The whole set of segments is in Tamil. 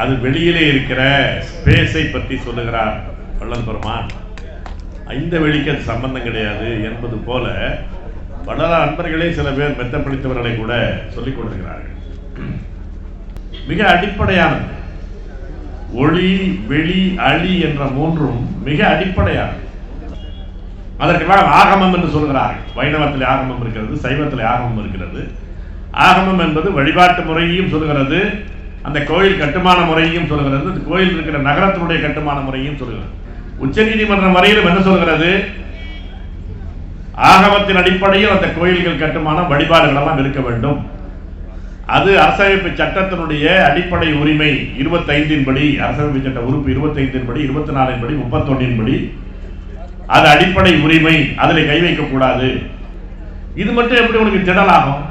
அது வெளியிலே இருக்கிற ஸ்பேஸை பற்றி சொல்லுகிறார் வல்லம்பெருமான் இந்த வெளிக்கு அது சம்பந்தம் கிடையாது என்பது போல வளர அன்பர்களே சில பேர் மெத்த பிடித்தவர்களை கூட சொல்லிக் கொண்டிருக்கிறார்கள். மிக அடிப்படையானது. ஒளி வெளி அழி என்ற மூன்றும் மிக அடிப்படையானது. அதற்கெல்லாம் ஆகமம் என்று சொல்கிறார்கள். வைணவத்தில் ஆகமம் இருக்கிறது சைவத்தில் ஆகமம் இருக்கிறது. ஆகமம் என்பது வழிபாட்டு முறையையும் சொல்கிறது அந்த கோயில் கட்டுமான முறையையும் சொல்கிறது அந்த கோயில் இருக்கிற நகரத்தினுடைய கட்டுமான முறையும் சொல்கிறது உச்சநீதிமன்றம் வரையிலும் என்ன சொல்கிறது ஆகமத்தின் அடிப்படையில் அந்த கோயில்கள் கட்டுமானம் வழிபாடுகள் எல்லாம் இருக்க வேண்டும். அது அரசமைப்பு சட்டத்தினுடைய அடிப்படை உரிமை இருபத்தைந்தின் படி அரசமைப்பு சட்ட உறுப்பு இருபத்தைந்தின் படி இருபத்தி நாலின் படி முப்பத்தொன்னின் படி. அது அடிப்படை உரிமை அதில் கை வைக்கக்கூடாது. இது மட்டும் எப்படி உனக்கு திடலாகும்?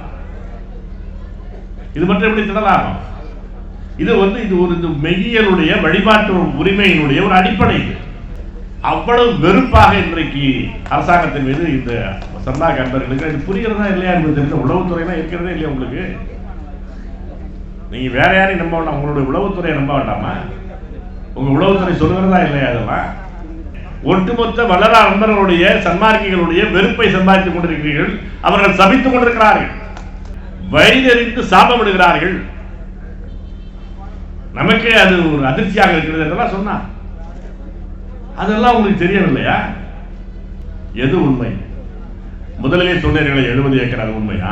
இது மட்டும் எப்படி திடலாகும்? இது வந்து இது ஒரு இந்த மெய்யனுடைய வழிபாட்டு உரிமையினுடைய ஒரு அடிப்படை இது. அவ்வளவு வெறுப்பாக இன்றைக்கு அரசாங்கத்தின் மீது இந்த சந்தா அன்பர்களுக்கு இது புரிகிறதா இல்லையா என்பது தெரிஞ்ச உளவுத்துறைனா இருக்கிறதே இல்லையா உங்களுக்கு? நீங்க வேற யாரையும் நம்ப வேண்டாம் உங்களுடைய உளவுத்துறையை நம்ப வேண்டாமா? உங்க உளவுத்துறை சொல்லுகிறதா இல்லையா அதெல்லாம் ஒட்டுமொத்த வளர அன்பர்களுடைய சன்மார்க்கிகளுடைய வெறுப்பை சம்பாதித்துக் கொண்டிருக்கிறீர்கள். அவர்கள் சபித்துக் கொண்டிருக்கிறார்கள். வயதறிந்து சாபமிடுகிறார்கள். நமக்கே அது ஒரு அதிர்ச்சியாக இருக்கிறது என்றெல்லாம் சொன்னார் அதெல்லாம் உங்களுக்கு தெரியவில்லையா? எது உண்மை? முதலிலே சொன்னீர்களே எழுபது ஏக்கர் அது உண்மையா?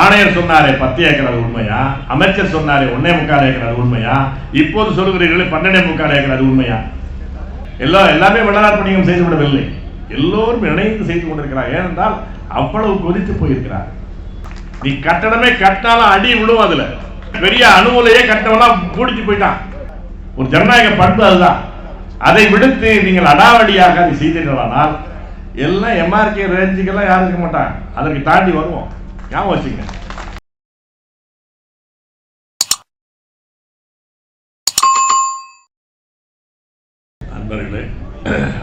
ஆணையர் சொன்னாரே பத்து ஏக்கர் அது உண்மையா? அமைச்சர் சொன்னாரே ஒன்னே முக்கால் ஏக்கர் அது உண்மையா? இப்போது சொல்கிறீர்களே பன்னெண்டே முக்கால் ஏக்கர் அது உண்மையா? எல்லாம் எல்லாமே வள்ளலார் செய்து விடவில்லை. எல்லோரும் இணைந்து செய்து கொண்டிருக்கிறார். ஏனென்றால் அவ்வளவு கொதித்து போயிருக்கிறார். நீ கட்டடமே கட்டினாலும் அடி விடும் அதுல பெரிய அணுகுலையே கட்டவெல்லாம் பூடிச்சு போயிட்டான். ஒரு ஜனநாயக பண்பு அதுதான். அதை விடுத்து நீங்கள் அடாவடியாக அதை செய்தீர்களானால் எல்லாம் எம்ஆர்கே ரேஞ்சுக்கெல்லாம் யாரும் இருக்க மாட்டாங்க. அதற்கு தாண்டி வருவோம். ஞாபகம் வச்சுங்க நண்பர்களே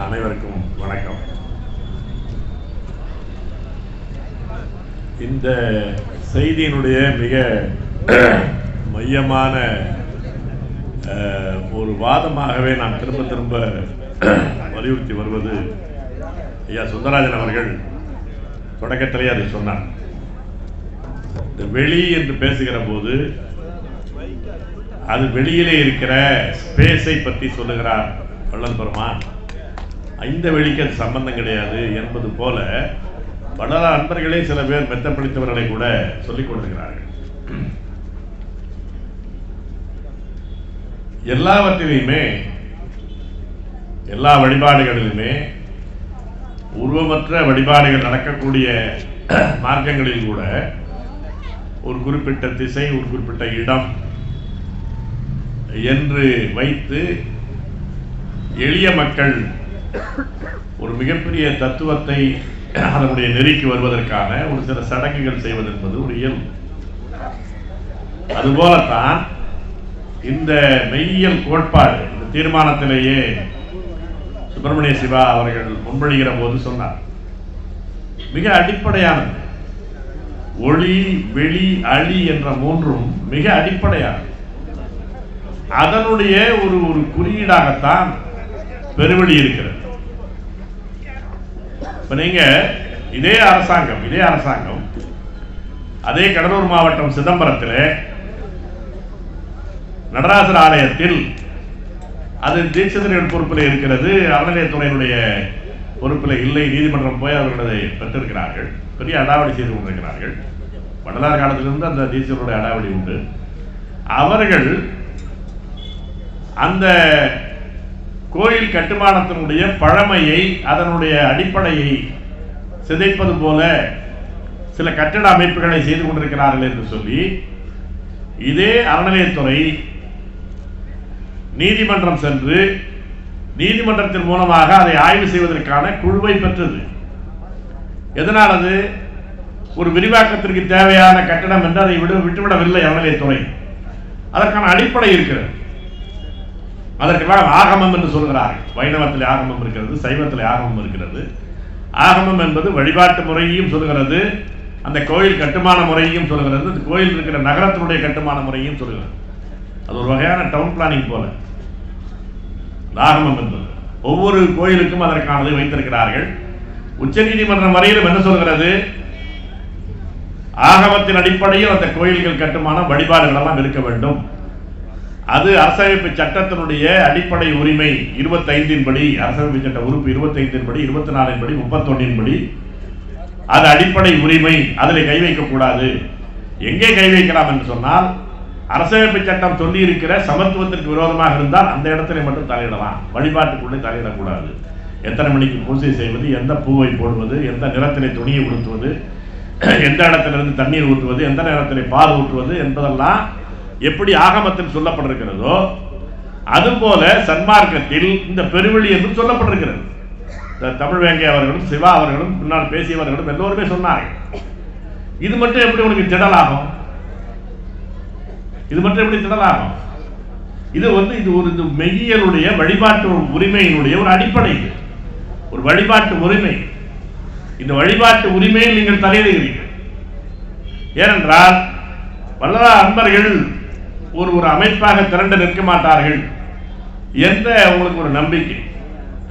அனைவருக்கும் வணக்கம். இந்த செய்தியினுடைய மிக மையமான ஒரு வாதமாகவே நான் திரும்ப திரும்ப வலியுறுத்தி வருவது ஐயா சுந்தரராஜன் அவர்கள் தொடக்கத்திலேயே அதை சொன்னார். இந்த வெளி என்று பேசுகிற போது அது வெளியிலே இருக்கிற ஸ்பேஸை பற்றி சொல்லுகிறார் வள்ளல் பெருமான். இந்த வெளிக்கு அது சம்பந்தம் கிடையாது என்பது போல வளர அன்பர்களே சில பேர் மெத்தப்படுத்தவர்களை கூட சொல்லிக் கொண்டிருக்கிறார்கள். எல்லாவற்றிலையுமே எல்லா வழிபாடுகளிலுமே உருவமற்ற வழிபாடுகள் நடக்கக்கூடிய மார்க்கங்களில் கூட ஒரு குறிப்பிட்ட திசை ஒரு குறிப்பிட்ட இடம் என்று வைத்து எளிய மக்கள் ஒரு மிகப்பெரிய தத்துவத்தை அதனுடைய நெறிக்கு வருவதற்கான ஒரு சில சடங்குகள் செய்வதென்பது ஒரு இயல்பு. அதுபோலத்தான் இந்த மெய்யியல் கோட்பாடு இந்த தீர்மானத்திலேயே சுப்பிரமணிய சிவா அவர்கள் முன்மொழிகிற போது சொன்னார். மிக அடிப்படையானது. ஒளி வெளி அழி என்ற மூன்றும் மிக அடிப்படையானது. அதனுடைய ஒரு ஒரு குறியீடாகத்தான் பெருவெளி இருக்கிறது. இப்ப நீங்க இதே அரசாங்கம் இதே அரசாங்கம் அதே கடலூர் மாவட்டம் சிதம்பரத்திலே நடராசர் ஆலயத்தில் அது தீட்சிதனின் பொறுப்பில் இருக்கிறது. அறநிலையத்துறையினுடைய பொறுப்பில் இல்லை. நீதிமன்றம் போய் அவர்கள் அதை பெற்றிருக்கிறார்கள். பெரிய அடாவடி செய்து கொண்டிருக்கிறார்கள். வடலார் காலத்திலிருந்து அந்த தீட்சிதனுடைய அடாவடி உண்டு. அவர்கள் அந்த கோயில் கட்டுமானத்தினுடைய பழமையை அதனுடைய அடிப்படையை சிதைப்பது போல சில கட்டட அமைப்புகளை செய்து கொண்டிருக்கிறார்கள் என்று சொல்லி இதே அறநிலையத்துறை நீதிமன்றம் சென்று நீதிமன்றத்தின் மூலமாக அதை ஆய்வு செய்வதற்கான குழுவை பெற்றது. எதனால் அது? ஒரு விரிவாக்கத்திற்கு தேவையான கட்டணம் என்று அதை விடு விட்டுவிடவில்லை அறநிலையத்துறை. அதற்கான அடிப்படை இருக்கிறது. அதற்கெல்லாம் ஆகமம் என்று சொல்கிறார்கள். வைணவத்தில் ஆகமம் இருக்கிறது சைவத்தில் ஆகமம் இருக்கிறது. ஆகமம் என்பது வழிபாட்டு முறையையும் சொல்கிறது அந்த கோயில் கட்டுமான முறையையும் சொல்கிறது அந்த கோயில் இருக்கிற நகரத்தினுடைய கட்டுமான முறையையும் சொல்கிறது. அது ஒரு வகையான டவுன் பிளானிங் போல. ஆகமம் என்பது. ஒவ்வொரு கோயிலுக்கும் அதற்கானது வைத்திருக்கிறார்கள். உச்சநீதிமன்றம் வரையிலும் என்ன சொல்கிறது? ஆகமத்தின் அடிப்படையில் அந்த கோயில்கள் கட்டுமானம் வழிபாடுகள் எல்லாம் இருக்க வேண்டும். அது அரசமைப்பு சட்டத்தினுடைய அடிப்படை உரிமை இருபத்தைந்தின் படி அரசமைப்பு சட்ட உறுப்பு இருபத்தைந்தின் படி இருபத்தி நாலின் படி முப்பத்தொன்னின் படி. அது அடிப்படை உரிமை அதில் கை வைக்கக்கூடாது. எங்கே கை வைக்கலாம் என்று சொன்னால் அரசமைப்பு சட்டம் சொல்லி இருக்கிற சமத்துவத்திற்கு விரோதமாக இருந்தால் அந்த இடத்துல மட்டும் தலையிடலாம். வழிபாட்டுக்குள்ளே தலையிடக்கூடாது. எத்தனை மணிக்கு பூஜை செய்வது எந்த பூவை போடுவது எந்த நிறத்திலே துணியை உடுத்துவது எந்த இடத்திலிருந்து தண்ணீர் ஊற்றுவது எந்த நேரத்திலே பால் ஊற்றுவது என்பதெல்லாம் எப்படி ஆகமத்தில் சொல்லப்பட்டிருக்கிறதோ அதுபோல சன்மார்க்கத்தில் இந்த பெருவெளி என்று சொல்லப்பட்டிருக்கிறது. தமிழ் வேங்கை அவர்களும் சிவா அவர்களும் பின்னால் பேசியவர்களும் எல்லோருமே சொன்னார்கள். இது மட்டும் எப்படி உனக்கு திடலாகும்? இது மட்டும் எப்படி திடலாகும் இது வந்து இது ஒரு இந்த மெய்யியலுடைய வழிபாட்டு உரிமையினுடைய ஒரு அடிப்படை இது. ஒரு வழிபாட்டு உரிமை. இந்த வழிபாட்டு உரிமையில் நீங்கள் தலையிடுகிறீர்கள். ஏனென்றால் வல்லரா அன்பர்கள் ஒரு ஒரு அமைப்பாக திரண்டு நிற்க மாட்டார்கள். எந்த உங்களுக்கு ஒரு நம்பிக்கை.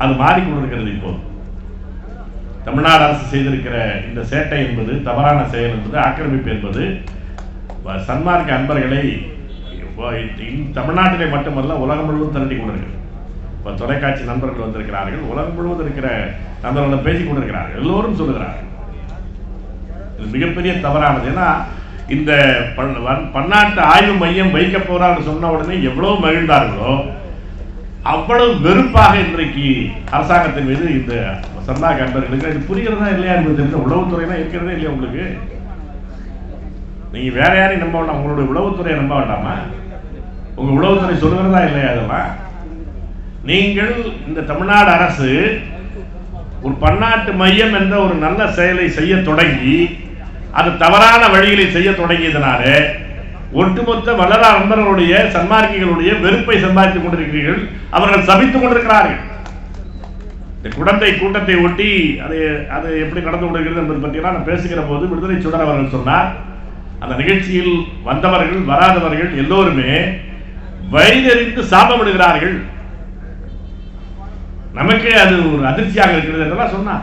அது மாறிக்கொண்டிருக்கிறது இப்போது தமிழ்நாடு அரசு செய்திருக்கிற இந்த சேட்டை என்பது தவறான செயல் என்பது ஆக்கிரமிப்பு என்பது சன்மார்க்க அன்பர்களை இந்த தமிழ்நாட்டிலே மட்டுமல்ல உலகம் முழுவதும் திரட்டி கொண்டிருக்கிறது. இப்போ தொலைக்காட்சி நண்பர்கள் வந்திருக்கிறார்கள் உலகம் முழுவதும் இருக்கிற நண்பர்களை பேசிக் கொண்டிருக்கிறார்கள் எல்லோரும் சொல்லுகிறார்கள். இது மிகப்பெரிய தவறானது. ஏன்னா இந்த பன்- பன்னாட்டு ஆய்வு மையம் வைக்க போறான்னு சொன்ன உடனே எவ்வளவு மகிழ்ந்தார்களோ அவ்வளவு வெறுப்பாக இன்றைக்கு அரசாங்கத்தின் மீது இந்த சந்தா கண்பர்களுக்கு இது புரிகிறதா இல்லையா என்பது தெரிஞ்ச உளவுத்துறைனா இருக்கிறதே இல்லையா உங்களுக்கு? நீங்க வேற யாரையும் நம்ப வேண்டாம். உங்களுடைய உளவுத்துறையை நம்ப வேண்டாமா? உங்க உளவுத்துறை சொல்லுகிறதா இல்லையா அதெல்லாம் நீங்கள் இந்த தமிழ்நாடு அரசு ஒரு பன்னாட்டு மையம் என்ற ஒரு நல்ல செயலை செய்ய தொடங்கி அது தவறான வழிகளை செய்ய தொடங்கியதனால ஒட்டுமொத்த வளர அன்பர்களுடைய சன்மார்க்கிகளுடைய வெறுப்பை சம்பாதித்துக் கொண்டிருக்கிறீர்கள். அவர்கள் சபித்துக் கொண்டிருக்கிறார்கள். இந்த குடந்தை கூட்டத்தை ஒட்டி அது அது எப்படி நடந்து கொண்டிருக்கிறது என்பது பற்றியெல்லாம் நான் பேசுகிற போது விடுதலை சுடர் அவர்கள் சொன்னார் அந்த நிகழ்ச்சியில் வந்தவர்கள் வராதவர்கள் எல்லோருமே வயதறிந்து சாபமிடுகிறார்கள். நமக்கே அது ஒரு அதிர்ச்சியாக இருக்கிறது என்றெல்லாம் சொன்னார்.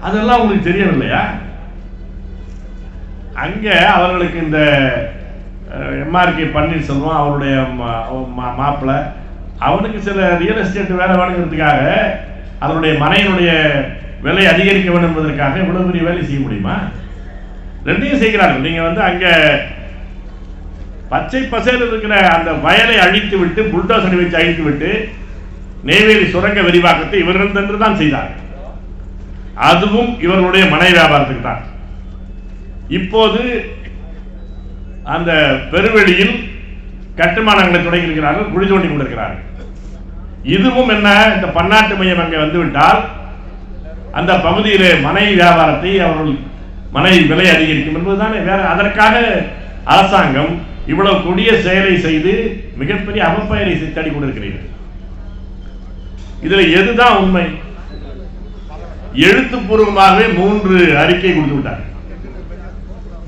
அதெல்லாம் உங்களுக்கு தெரியவில்லையா? அங்க அவர்களுக்கு இந்த எம்ஆர்கே பன்னீர்செல்வம் அவருடைய மா- மாப்பிள்ளை அவனுக்கு சில ரியல் எஸ்டேட் வேலை வேணுங்கிறதுக்காக அதனுடைய மனையினுடைய விலை அதிகரிக்க வேண்டும் என்பதற்காக இவ்வளவு பெரிய வேலை செய்ய முடியுமா? ரெண்டையும் செய்கிறார்கள் நீங்கள் வந்து அங்கே பச்சை பசேல் இருக்கிற அந்த வயலை அழித்து விட்டு புல்டோசரை வச்சு அழித்து விட்டு நெய்வேலி சுரங்க விரிவாக்கத்தை இவர்கள் தன்று தான் செய்தார்கள் அதுவும் இவர்களுடைய மனை வியாபாரத்துக்கு தான். இப்போது அந்த பெருவெளியில் கட்டுமானங்களை தொடங்கி இருக்கிறார்கள் குழி தோண்டி கொண்டிருக்கிறார்கள். இதுவும் என்ன இந்த பன்னாட்டு மையம் அங்கே வந்துவிட்டால் அந்த பகுதியிலே மனை வியாபாரத்தை அவர்கள் மனை விலை அதிகரிக்கும் என்பதுதானே. வேற அதற்காக அரசாங்கம் இவ்வளவு கொடிய செயலை செய்து மிகப்பெரிய அவப்பெயரை தேடி கொண்டிருக்கிறீர்கள் இதுல எதுதான் உண்மை? எழுத்துப்பூர்வமாகவே மூன்று அறிக்கை கொடுத்து விட்டார்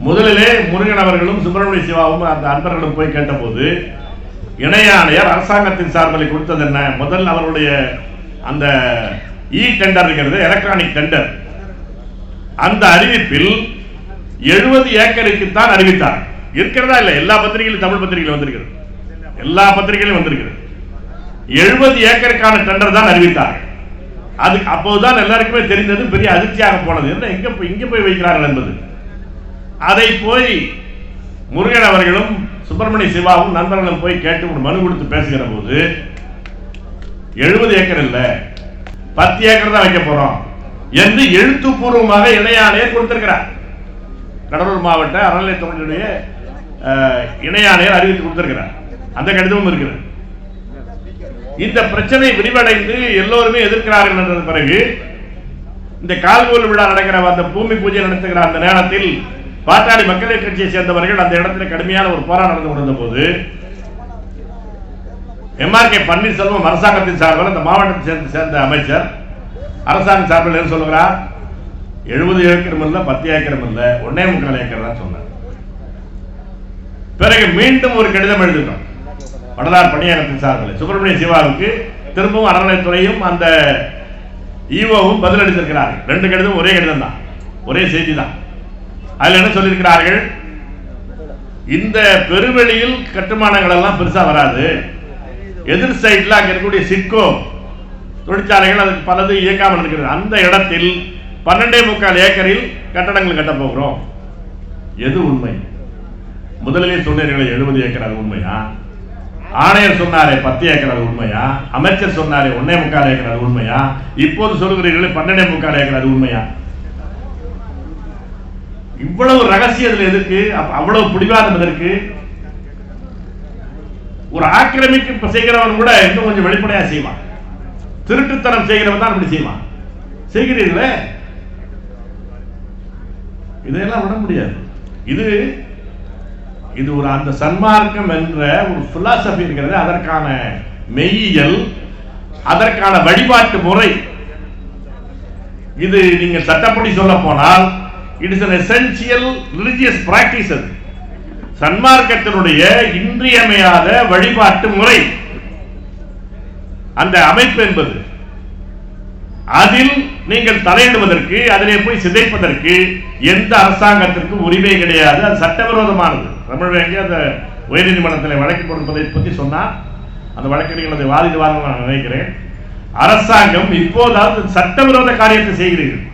முதலிலே முருகன் அவர்களும் சுப்பிரமணிய சிவாவும் அந்த அன்பர்களும் போய் கேட்டபோது இணையாணையர் அரசாங்கத்தின் சார்பில் கொடுத்தது என்ன? முதல் அவருடைய அந்த இ டெண்டர் எலக்ட்ரானிக் டெண்டர் அந்த அறிவிப்பில் எழுபது ஏக்கருக்கு தான் அறிவித்தார். இருக்கிறதா இல்ல? எல்லா பத்திரிகையிலும் தமிழ் பத்திரிகையில் வந்திருக்கிறது. எல்லா பத்திரிகையிலும் வந்திருக்கிறது. எழுபது ஏக்கருக்கான டெண்டர் தான் அறிவித்தார். அது அப்போதுதான் எல்லாருக்குமே தெரிந்தது பெரிய அதிர்ச்சியாக போனது. என்ன எங்க போய் இங்க போய் வைக்கிறார்கள் என்பது. அதை போய் முருகன் அவர்களும் சுப்பிரமணிய சிவாவும் நண்பர்களும் போய் கேட்டு ஒரு மனு கொடுத்து பேசுகிற போது எழுபது ஏக்கர் இல்ல பத்து ஏக்கர் தான் வைக்க போறோம். என்று எழுத்துப்பூர்வமாக இணையாணையர் கொடுத்திருக்கிறார். கடலூர் மாவட்ட அறநிலையத்துறையினுடைய அஹ், இணையாணையர் அறிவித்து கொடுத்திருக்கிறார். அந்த கடிதமும் இருக்கிறது. இந்த பிரச்சனை விரிவடைந்து எல்லோருமே எதிர்க்கிறார்கள் என்ற பிறகு இந்த கால்கோல் விழா நடக்கிற அந்த பூமி பூஜை நடத்துகிற அந்த நேரத்தில் பாட்டாளி மக்கள் கட்சியை சேர்ந்தவர்கள் அந்த இடத்துல கடுமையான ஒரு போராட்டம் நடந்து கொண்டிருந்த போது எம்ஆர்கே பன்னீர்செல்வம் அரசாங்கத்தின் சார்பில் அந்த மாவட்டத்தை சேர்ந்த சேர்ந்த அமைச்சர் அரசாங்க சார்பில் என்ன சொல்லுகிறார் எழுபது ஏக்கரும் இல்ல பத்து ஏக்கரும் இல்ல ஒன்னே முக்கால் ஏக்கர் தான் சொன்னார். பிறகு மீண்டும் ஒரு கடிதம் எழுதுகிறோம் வடலார் பணியகத்தின் சார்பில். சுப்பிரமணிய சிவாவுக்கு திரும்பவும் அறநிலைத்துறையும் அந்த ஈவோவும் பதிலளித்திருக்கிறார்கள் ரெண்டு கடிதம் ஒரே கடிதம் தான். ஒரே செய்தி தான். அதில் என்ன சொல்லியிருக்கிறார்கள்? இந்த பெருவெளியில் கட்டுமானங்கள் எல்லாம் பெருசா வராது. எதிர் சைடில் அங்க இருக்கக்கூடிய சிட்கோ தொழிற்சாலைகள் அதுக்கு பலது இயக்காமல் இருக்கிறது. அந்த இடத்தில் பன்னெண்டே முக்கால் ஏக்கரில் கட்டடங்கள் கட்ட போகிறோம். எது உண்மை? முதலிலே சொன்னீர்களே எழுபது ஏக்கர் அது உண்மையா? ஆணையர் சொன்னாரே பத்து ஏக்கர் அது உண்மையா? அமைச்சர் சொன்னாரே ஒன்னே முக்கால் ஏக்கர் அது உண்மையா? இப்போது சொல்கிறீர்களே பன்னெண்டே முக்கால் ஏக்கர் அது உண்மையா? இவ்வளவு ரகசியம் இதுல எதுக்கு? அவ்வளவு பிடிவாதம் எதற்கு? ஒரு ஆக்கிரமிப்பு செய்கிறவன் கூட இன்னும் கொஞ்சம் வெளிப்படையா செய்வான். திருட்டுத்தனம் செய்கிறவன் தான் அப்படி செய்வான். செய்கிறீர்களே? இதையெல்லாம் விட முடியாது. இது இது ஒரு அந்த சன்மார்க்கம் என்ற ஒரு பிலாசபி இருக்கிறது. அதற்கான மெய்யியல் அதற்கான வழிபாட்டு முறை. இது நீங்க சட்டப்படி சொல்ல போனால் it is an essential religious practice அது. சன்மார்க்கத்தினுடைய இன்றியமையாத வழிபாட்டு முறை. அந்த அமைப்பு என்பது. அதில் நீங்கள் தலையிடுவதற்கு அதிலே போய் சிதைப்பதற்கு எந்த அரசாங்கத்திற்கும் உரிமை கிடையாது. அது சட்டவிரோதமானது. தமிழ் எங்கே அந்த உயர்நீதிமன்றத்தில் வழக்கு கொடுப்பதை பற்றி சொன்னால் அந்த வழக்கறிஞர்கள் அதை வாதிடுவார்கள் நான் நினைக்கிறேன். அரசாங்கம் இப்போதாவது சட்டவிரோத காரியத்தை செய்கிறீர்கள்.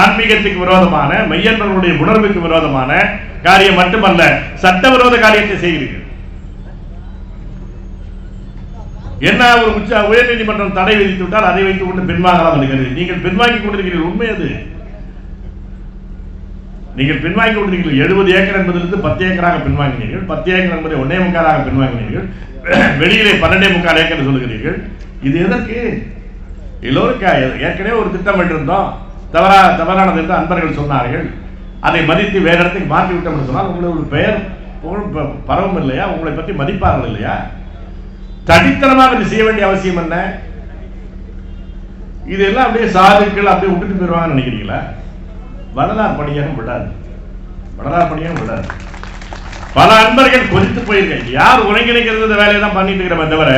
ஆன்மீகத்துக்கு விரோதமான மையன்பர்களுடைய உணர்வுக்கு விரோதமான காரியம் மட்டுமல்ல சட்டவிரோத காரியத்தை செய்கிறீர்கள். என்ன ஒரு உச்ச உயர்நீதிமன்றம் தடை விதித்து விட்டால் அதை வைத்துக் கொண்டு பின்வாங்கலாம் என்று நீங்கள் பின்வாங்கி கொண்டிருக்கிறீர்கள். உண்மை அது. நீங்கள் பின்வாங்கி கொண்டிருக்கிறீர்கள். எழுபது ஏக்கர் என்பதிலிருந்து பத்து ஏக்கராக பின்வாங்கினீர்கள். பத்து ஏக்கர் என்பதை ஒன்னே முக்காலாக பின்வாங்கினீர்கள். வெளியிலே பன்னெண்டே முக்கால் ஏக்கர் சொல்லுகிறீர்கள். இது எதற்கு? எல்லோருக்கா? ஏற்கனவே ஒரு திட்டம் இருந்தோம் தவறா தவறானது என்று அன்பர்கள் சொன்னார்கள். அதை மதித்து வேறு இடத்துக்கு மாற்றி விட்டோம் என்று சொன்னால் உங்களுக்கு பெயர் ப- பரவும் இல்லையா? உங்களை பற்றி மதிப்பார்கள் இல்லையா? தனித்தனமாக இது செய்ய வேண்டிய அவசியம் என்ன? இதெல்லாம் அப்படியே சாதுக்கள் அப்படியே விட்டுட்டு போயிடுவாங்கன்னு நினைக்கிறீங்களா? வரலாறு பணியகம் விடாது. வரலாறு பணியகம் விடாது. பல அன்பர்கள் கொதித்து போயிருக்காங்க யார் ஒருங்கிணைக்கிறது இந்த வேலையை தான் பண்ணிட்டு இருக்கிறோமே தவிர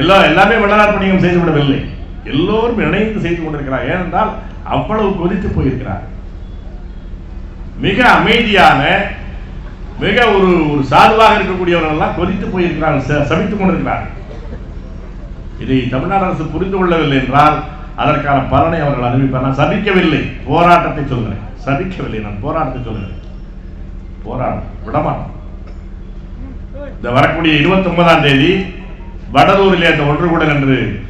எல்லாம் எல்லாமே வரலாறு பணியம் செய்து விடவில்லை. எல்லோரும் இணைந்து செய்து கொண்டிருக்கிறார். ஏனென்றால் அவ்வளவு கொதித்து போயிருக்கிறார். மிக அமைதியான மிக ஒரு ஒரு சாதுவாக இருக்கக்கூடியவர்கள் எல்லாம் கொதித்து போயிருக்கிறார்கள் ச- சபித்துக் கொண்டிருக்கிறார்கள் இதை தமிழ்நாடு அரசு புரிந்து கொள்ளவில்லை என்றால் அதற்கான பலனை அவர்கள் அறிவிப்பார். நான் சபிக்கவில்லை. போராட்டத்தை சொல்கிறேன். சபிக்கவில்லை. நான் போராட்டத்தை சொல்கிறேன். போராட்டம். விடமாட்டோம். இந்த வரக்கூடிய இருபத்தி ஒன்பதாம் தேதி வடலூரிலே அந்த ஒன்று கூட என்று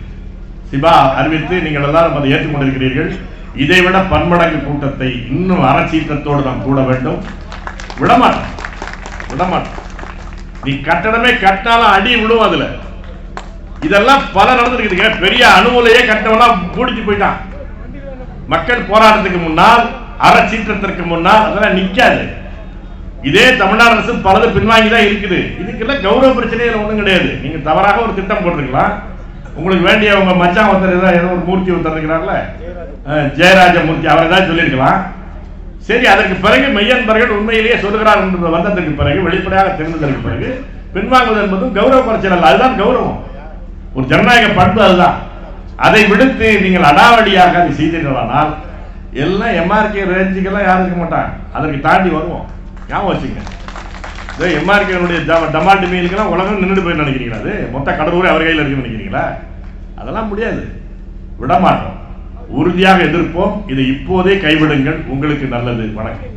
சிபா அறிவித்து நீங்கள் எல்லாரும் அதை ஏற்றுக்கொண்டிருக்கிறீர்கள். இதைவிட பன்மடங்கு கூட்டத்தை இன்னும் அறச்சீற்றத்தோடு நாம் கூட வேண்டும். விடமாட்டோம். விடமாட்டோம். நீ கட்டணமே கட்டினாலும் அடி விழும் அதுல. இதெல்லாம் பல நடந்திருக்குதுங்க. பெரிய அணுகுலையே கட்டவெல்லாம் மூடிச்சு போயிட்டான். மக்கள் போராட்டத்துக்கு முன்னால் அறச்சீற்றத்திற்கு முன்னால் அதெல்லாம் நிக்காது. இதே தமிழ்நாடு அரசு பலது பின்வாங்கி தான் இருக்குது. இதுக்கெல்லாம் கௌரவ பிரச்சனைகள் ஒன்றும் கிடையாது. நீங்க தவறாக ஒரு திட்டம் போட்டிருக்கலாம். உங்களுக்கு வேண்டிய உங்க மச்சான் ஒருத்தர் ஏதோ ஒரு மூர்த்தி ஒருத்தர் இருக்கிறார்ல? ஜெயராஜ மூர்த்தி அவர் ஏதாவது சொல்லியிருக்கலாம். சரி அதற்கு பிறகு மெய்யன்பர்கள் உண்மையிலேயே சொல்கிறார் என்று வந்ததற்கு பிறகு வெளிப்படையாக தெரிந்ததற்கு பிறகு பின்வாங்குவது என்பதும் கௌரவ பிரச்சனை அல்ல அதுதான் கௌரவம். ஒரு ஜனநாயக பண்பு அதுதான். அதை விடுத்து நீங்கள் அடாவடியாக அதை செய்தீர்களானால் எல்லாம் எம்ஆர்கே ரேஞ்சுக்கெல்லாம் யாரும் இருக்க மாட்டாங்க. அதற்கு தாண்டி வருவோம். ஞாபகம் வச்சுங்க. இதோ எம்ஆர்கேனுடைய டமால்டு மீனுக்கெல்லாம் உலகம் நின்றுட்டு போய் நினைக்கிறீங்களா அது? மொத்த கடலூரே அவர் கையில் இருக்குன்னு நினைக்கிறீங்களா? அதெல்லாம் முடியாது. விடமாட்டோம். உறுதியாக எதிர்ப்போம். இதை இப்போதே கைவிடுங்கள். உங்களுக்கு நல்லது. வணக்கம்.